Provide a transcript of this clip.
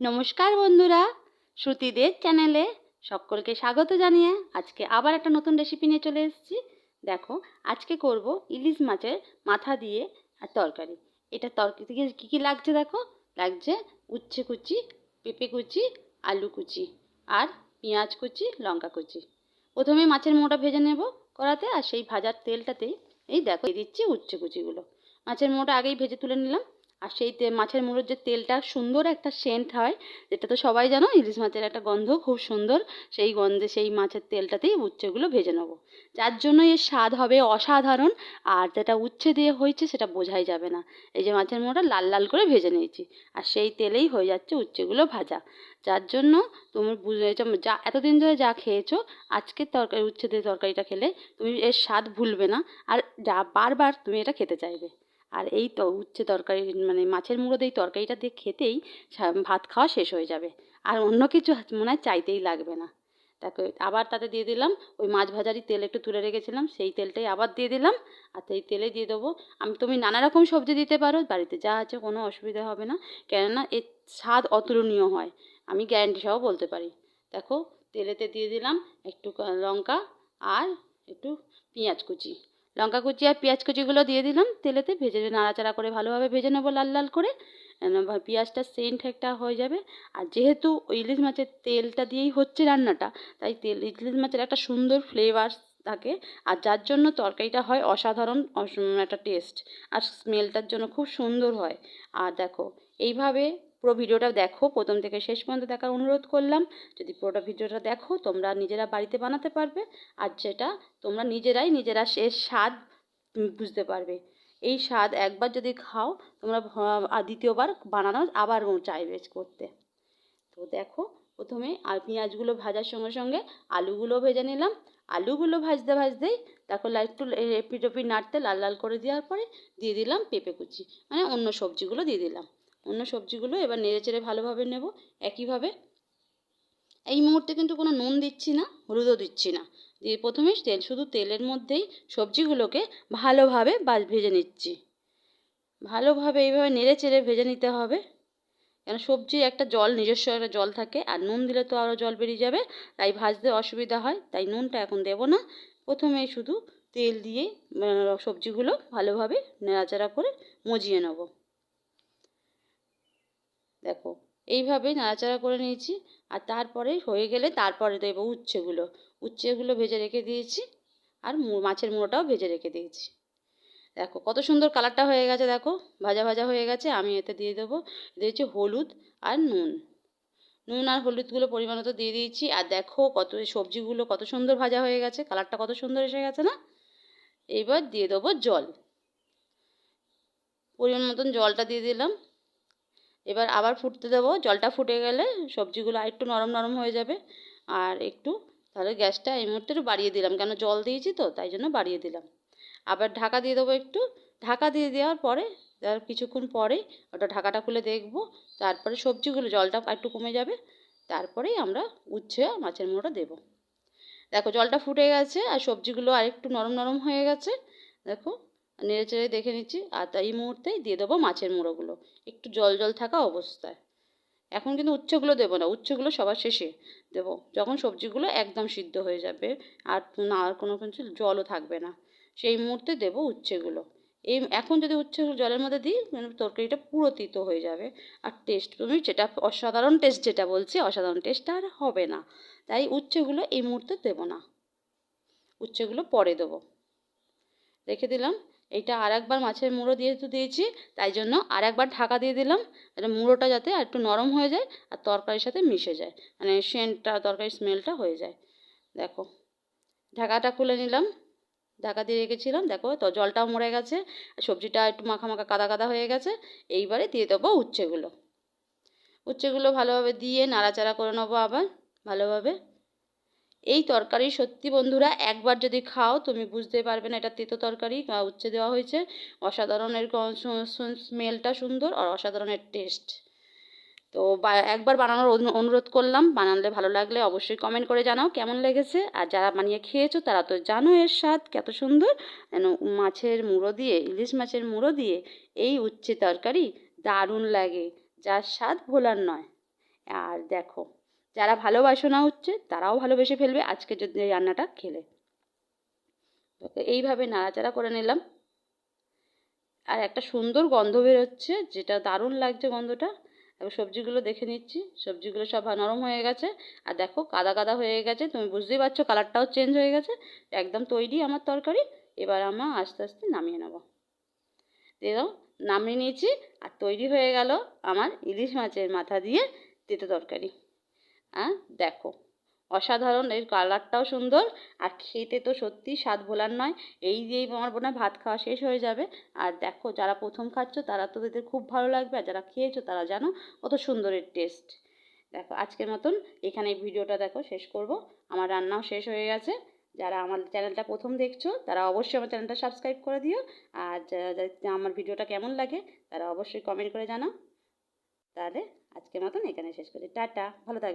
নমস্কার বন্ধুরা শ্রুতিদের চ্যানেলে সকলকে স্বাগত জানিয়ে আজকে আবার একটা নতুন রেসিপি নিয়ে চলে এসেছি। দেখো, আজকে করব ইলিশ মাছের মাথা দিয়ে আর তরকারি। এটা তরকারি থেকে কী কী লাগছে দেখো? লাগছে উচ্ছে কুচি, পেঁপে কুচি, আলু কুচি আর পেঁয়াজ কুচি, লঙ্কা কুচি। প্রথমে মাছের মোটা ভেজে নেব কড়াতে আর সেই ভাজার তেলটাতেই এই দেখো দিচ্ছি উচ্ছে কুচিগুলো। মাছের মোটা আগেই ভেজে তুলে নিলাম। আর সেই মাছের মুড়োর যে তেলটা সুন্দর একটা সেন্ট হয় যেটা তো সবাই জানো, ইলিশ মাছের একটা গন্ধ খুব সুন্দর, সেই গন্ধে সেই মাছের তেলটাতেই উচ্ছেগুলো ভেজে নেব। যার জন্য এর স্বাদ হবে অসাধারণ, আর যেটা উচ্ছে দিয়ে হয়েছে সেটা বোঝাই যাবে না। এই যে মাছের মোড়া লাল লাল করে ভেজে নিয়েছি, আর সেই তেলেই হয়ে যাচ্ছে উচ্ছেগুলো ভাজা। যার জন্য তুমি বুঝে যা এতদিন ধরে যা খেয়েছো আজকের তরকারি, উচ্ছে দিয়ে তরকারিটা খেলে তুমি এর স্বাদ ভুলবে না, আর যা বারবার তুমি এটা খেতে চাইবে। আর এই তো উচ্ছে তরকারি মানে মাছের মুড়ো এই তরকারিটা দিয়ে খেতেই ভাত খাওয়া শেষ হয়ে যাবে। আর অন্য কিছু মনে হয় চাইতেই লাগবে না। দেখো, আবার তাতে দিয়ে দিলাম ওই মাছ ভাজারই তেল একটু তুলে রেখেছিলাম, সেই তেলটাই আবার দিয়ে দিলাম আর সেই তেলে দিয়ে দেবো। আমি, তুমি নানা রকম সবজি দিতে পারো, বাড়িতে যা আছে কোনো অসুবিধা হবে না। কেননা এর স্বাদ অতুলনীয় হয়, আমি গ্যারান্টি সহ বলতে পারি। দেখো, তেলেতে দিয়ে দিলাম একটু লঙ্কা আর একটু পেঁয়াজ কুচি। লঙ্কা কুচি আর পেঁয়াজ কুচিগুলো দিয়ে দিলাম তেলেতে ভেজে নাড়াচাড়া করে ভালোভাবে ভেজে নেব লাল লাল করে। পেঁয়াজটা সেন্ট একটা হয়ে যাবে। আর যেহেতু ইলিশ মাছের তেলটা দিয়েই হচ্ছে রান্নাটা, তাই তেল, ইলিশ মাছের একটা সুন্দর ফ্লেভার থাকে। আর যার জন্য তরকারিটা হয় অসাধারণ একটা টেস্ট আর স্মেলটার জন্য খুব সুন্দর হয়। আর দেখো, এইভাবে পুরো ভিডিওটা দেখো। প্রথম থেকে শেষ পর্যন্ত দেখার অনুরোধ করলাম। যদি পুরোটা ভিডিওটা দেখো, তোমরা নিজেরা বাড়িতে বানাতে পারবে আর যেটা তোমরা নিজেরাই নিজেরা সে স্বাদ বুঝতে পারবে। এই স্বাদ একবার যদি খাও, তোমরা দ্বিতীয়বার বানানো আবার চাইবে করতে। তো দেখো, প্রথমে পেঁয়াজগুলো ভাজার সঙ্গে সঙ্গে আলুগুলো ভেজে নিলাম। আলুগুলো ভাজতে ভাজতেই দেখো একটু এপিট নাড়তে লাল লাল করে দেওয়ার পরে দিয়ে দিলাম পেঁপে কুচি। মানে অন্য সবজিগুলো দিয়ে দিলাম। অন্য সবজিগুলো এবার নেড়ে চেড়ে ভালোভাবে নেব, একইভাবে। এই মুহূর্তে কিন্তু কোনো নুন দিচ্ছি না, হলুদও দিচ্ছি না। দিয়ে প্রথমে তেল, শুধু তেলের মধ্যেই সবজিগুলোকে ভালোভাবে ভেজে নিচ্ছি। ভালোভাবে এইভাবে নেড়ে চেড়ে ভেজে নিতে হবে। কেন সবজির একটা জল, নিজস্ব একটা জল থাকে, আর নুন দিলে তো আরও জল বেরিয়ে যাবে, তাই ভাজতে অসুবিধা হয়, তাই নুনটা এখন দেব না। প্রথমে শুধু তেল দিয়ে সবজিগুলো ভালোভাবে নেড়াচাড়া করে মজিয়ে নেব। দেখো, এইভাবে নাড়াচাড়া করে নিয়েছি আর তারপরে হয়ে গেলে তারপরে দেবো উচ্ছেগুলো। উচ্ছেগুলো ভেজে রেখে দিয়েছি আর মাছের মুড়োটাও ভেজে রেখে দিয়েছি। দেখো, কত সুন্দর কালারটা হয়ে গেছে, দেখো। ভাজা ভাজা হয়ে গেছে, আমি এতে দিয়ে দেবো। দিয়েছি হলুদ আর নুন। নুন আর হলুদগুলো পরিমাণ মতো দিয়ে দিয়েছি। আর দেখো, কত সবজিগুলো কত সুন্দর ভাজা হয়ে গেছে, কালারটা কত সুন্দর এসে গেছে না? এইবার দিয়ে দেবো জল। পরিমাণ মতন জলটা দিয়ে দিলাম। এবার আবার ফুটতে দেবো। জলটা ফুটে গেলে সবজিগুলো আর একটু নরম নরম হয়ে যাবে। আর একটু তাহলে গ্যাসটা এই মুহূর্তে বাড়িয়ে দিলাম। কেন জল দিয়েছি তো, তাই জন্য বাড়িয়ে দিলাম। আবার ঢাকা দিয়ে দেবো একটু। ঢাকা দিয়ে দেওয়ার পরে, তার কিছুক্ষণ পরেই ওটা ঢাকাটা খুলে দেখব। তারপরে সবজিগুলো, জলটা একটু কমে যাবে। তারপরেই আমরা উচ্ছে মাছের মুড়োটা দেবো। দেখো, জলটা ফুটে গেছে আর সবজিগুলো আরেকটু নরম নরম হয়ে গেছে। দেখো নেড়ে চেড়ে দেখে নিচ্ছি, আর এই মুহূর্তেই দিয়ে দেবো মাছের মুড়োগুলো। একটু জল জল থাকা অবস্থায়। এখন কিন্তু উচ্ছেগুলো দেবো না, উচ্ছেগুলো সবার শেষে দেবো। যখন সবজিগুলো একদম সিদ্ধ হয়ে যাবে, আর না, আর কোনো কিছু জলও থাকবে না। সেই মুহূর্তে দেবো উচ্ছেগুলো। এই এখন যদি উচ্ছে জলের মধ্যে দিই তরকারিটা পুরো তিতো হয়ে যাবে। আর টেস্ট তুমি যেটা, অসাধারণ টেস্ট যেটা বলছি, অসাধারণ টেস্ট আর হবে না। তাই উচ্ছেগুলো এই মুহূর্তে দেবো না। উচ্ছেগুলো পরে দেবো। রেখে দিলাম। এইটা আর একবার মাছের মুড়ো দিয়ে তো দিয়েছি, তাই জন্য আর একবার ঢাকা দিয়ে দিলাম। এটা মুড়োটা যাতে আর একটু নরম হয়ে যায় আর তরকারির সাথে মিশে যায় মানে সেন্টটা, তরকারির স্মেলটা হয়ে যায়। দেখো, ঢাকাটা খুলে নিলাম। ঢাকা দিয়ে রেখেছিলাম, দেখো তো জলটাও মরে গেছে সবজিটা একটু মাখা মাখা কাদা কাদা হয়ে গেছে। এইবারে দিয়ে দেবো উচ্ছেগুলো। উচ্ছেগুলো ভালোভাবে দিয়ে নাড়াচাড়া করে নেব আবার, ভালোভাবে। এই তরকারি সত্যি বন্ধুরা একবার যদি খাও তুমি বুঝতে পারবে না, এটা তেতো তরকারি উচ্ছে দেওয়া হয়েছে। অসাধারণের স্মেলটা সুন্দর আর অসাধারণের টেস্ট তো একবার বানানোর অনুরোধ করলাম, বানালে ভালো লাগলে অবশ্যই কমেন্ট করে জানাও কেমন লেগেছে। আর যারা বানিয়ে খেয়েছো তারা তো জানো এর স্বাদ কত সুন্দর। যেন মাছের মুড়ো দিয়ে, ইলিশ মাছের মুড়ো দিয়ে এই উচ্ছে তরকারি দারুণ লাগে, যার স্বাদ ভোলার নয়। আর দেখো যারা ভালোবাসো না হচ্ছে, তারাও ভালোবেসে ফেলবে। আজকে যদি রান্নাটা খেলে। এইভাবে নাড়াচাড়া করে নিলাম। আর একটা সুন্দর গন্ধ বেরোচ্ছে, যেটা দারুণ লাগছে গন্ধটা। এবার সবজিগুলো দেখে নিচ্ছি। সবজিগুলো সব নরম হয়ে গেছে। আর দেখো, কাদা কাদা হয়ে গেছে। তুমি বুঝতেই পারছ, কালারটাও চেঞ্জ হয়ে গেছে। একদম তৈরি আমার তরকারি। এবার আমরা আস্তে আস্তে নামিয়ে নেব। দেখো নামিয়ে নিয়েছি। আর তৈরি হয়ে গেল আমার ইলিশ মাছের মাথা দিয়ে তেতো তরকারি। আর দেখো। অসাধারণ, এর কালারটাও সুন্দর, আর খেতে তো সত্যি স্বাদ ভোলার নয়। এই দিয়েই আমার বোনা ভাত খাওয়া শেষ হয়ে যাবে। আর দেখো, যারা প্রথম খাচ্ছ, তারা তো এদের খুব ভালো লাগবে, আর যারা খেয়েছো, তারা জানো কত সুন্দরের টেস্ট দেখো, আজকের মতন এখানে ভিডিওটা দেখো, শেষ করব। আমার রান্নাও শেষ হয়ে গেছে। যারা আমার চ্যানেলটা প্রথম দেখছ, তারা অবশ্যই আমার চ্যানেলটা সাবস্ক্রাইব করে দিও। আর আমার ভিডিওটা কেমন লাগে, তারা অবশ্যই কমেন্ট করে জানাও। তাহলে আজকের মতন এখানে শেষ করি টাটা, ভালো থাকবে।